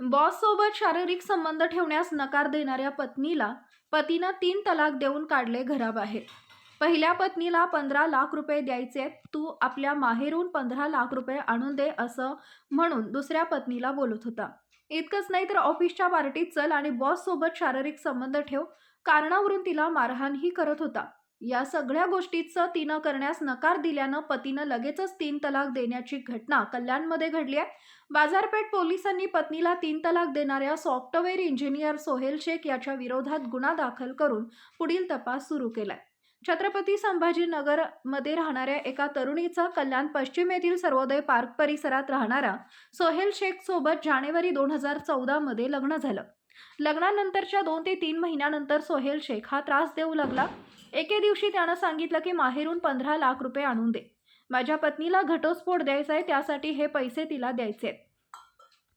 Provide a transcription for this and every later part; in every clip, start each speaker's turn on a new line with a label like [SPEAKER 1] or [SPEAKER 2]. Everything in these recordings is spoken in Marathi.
[SPEAKER 1] बॉससोबत शारीरिक संबंध ठेवण्यास नकार देणाऱ्या पत्नीला पतीनं तीन तलाक देऊन काढले घराबाहेर. पहिल्या पत्नीला पंधरा लाख रुपये द्यायचे तू आपल्या माहेरून पंधरा लाख रुपये आणून दे असं म्हणून दुसऱ्या पत्नीला बोलत होता. इतकंच नाही तर ऑफिसच्या पार्टीत चल आणि बॉससोबत शारीरिक संबंध ठेव कारणावरून तिला मारहाणही करत होता. या सगळ्या गोष्टीचं तिनं करण्यास नकार दिल्यानं पतीनं लगेचच तीन तलाक देण्याची घटना कल्याणमध्ये घडली आहे. बाजारपेठ पोलिसांनी पत्नीला तीन तलाक देणाऱ्या सॉफ्टवेअर इंजिनियर सोहेल शेख याच्या विरोधात गुन्हा दाखल करून पुढील तपास सुरू केलाय. छत्रपती संभाजीनगरमध्ये राहणाऱ्या एका तरुणीचा कल्याण पश्चिमेतील सर्वोदय पार्क परिसरात राहणारा सोहेल शेख सोबत जानेवारी दोन हजार चौदा मध्ये लग्न झालं. लग्नानंतरच्या दोन ते तीन महिन्यानंतर सोहेल शेख हा त्रास देऊ लागला. एके दिवशी त्यानं सांगितलं की माहेरून पंधरा लाख रुपये आणून दे. माझ्या पत्नीला घटस्फोट द्यायचा आहे त्यासाठी हे पैसे तिला द्यायचे आहेत.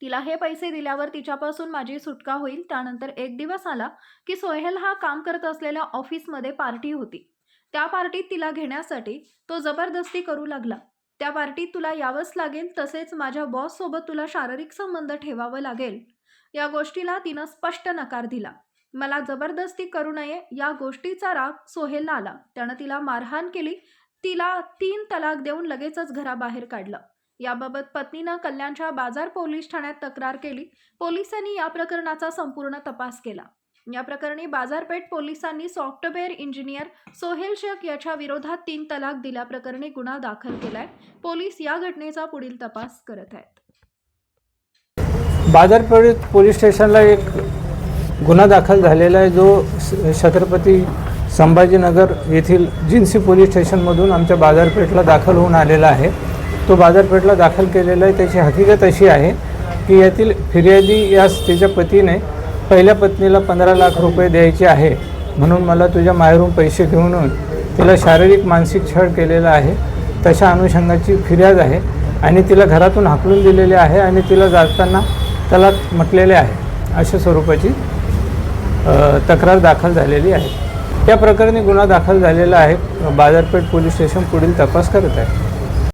[SPEAKER 1] तिला हे पैसे दिल्यावर तिच्यापासून माझी सुटका होईल. त्यानंतर एक दिवस आला की सोहेल हा काम करत असलेल्या ऑफिसमध्ये पार्टी होती. त्या पार्टीत तिला घेण्यासाठी तो जबरदस्ती करू लागला. त्या पार्टीत तुला यावंच लागेल तसेच माझ्या बॉससोबत तुला शारीरिक संबंध ठेवावं लागेल. या गोष्टीला तिनं स्पष्ट नकार दिला. मला जबरदस्ती करू नये या गोष्टीचा राग सोहेलला आला. त्यानं तिला मारहाण केली. तिला तीन तलाक देऊन लगेचच घराबाहेर काढलं. याबाबत पत्नीनं कल्याणच्या बाजार पोलीस ठाण्यात तक्रार केली. पोलिसांनी या प्रकरणाचा संपूर्ण तपास केला. या प्रकरणी बाजारपेठ पोलिसांनी सॉफ्टवेअर इंजिनियर सोहेल शेख याच्या विरोधात तीन तलाक दिल्याप्रकरणी गुन्हा दाखल केलाय. पोलीस या घटनेचा पुढील तपास करत आहेत.
[SPEAKER 2] बाजारपेठ पोलीस स्टेशनला एक गुन्हा दाखल झालेला आहे जो छत्रपती संभाजीनगर येथील जिन्सी पोलीस स्टेशनमधून आमच्या बाजारपेठला दाखल होऊन आलेला आहे. तो बाजारपेठला दाखल केलेला आहे. त्याची हकीकत अशी आहे की यातील फिर्यादी यास तिच्या पतीने पहिल्या पत्नीला पंधरा लाख रुपये द्यायचे आहे. म्हणून मला तुझ्या माहेरून पैसे घेऊन तिला शारीरिक मानसिक छळ केलेला आहे. तशा अनुषंगाची फिर्याद आहे आणि तिला घरातून हाकलून दिलेले आहे आणि तिला जाताना त्याला म्हटलेले आहे. अशा स्वरूपाची तक्रार दाखल झालेली आहे. त्या प्रकरणी गुन्हा दाखल झालेला आहे. बाजारपेठ पोलीस स्टेशन पुढील तपास करत आहे.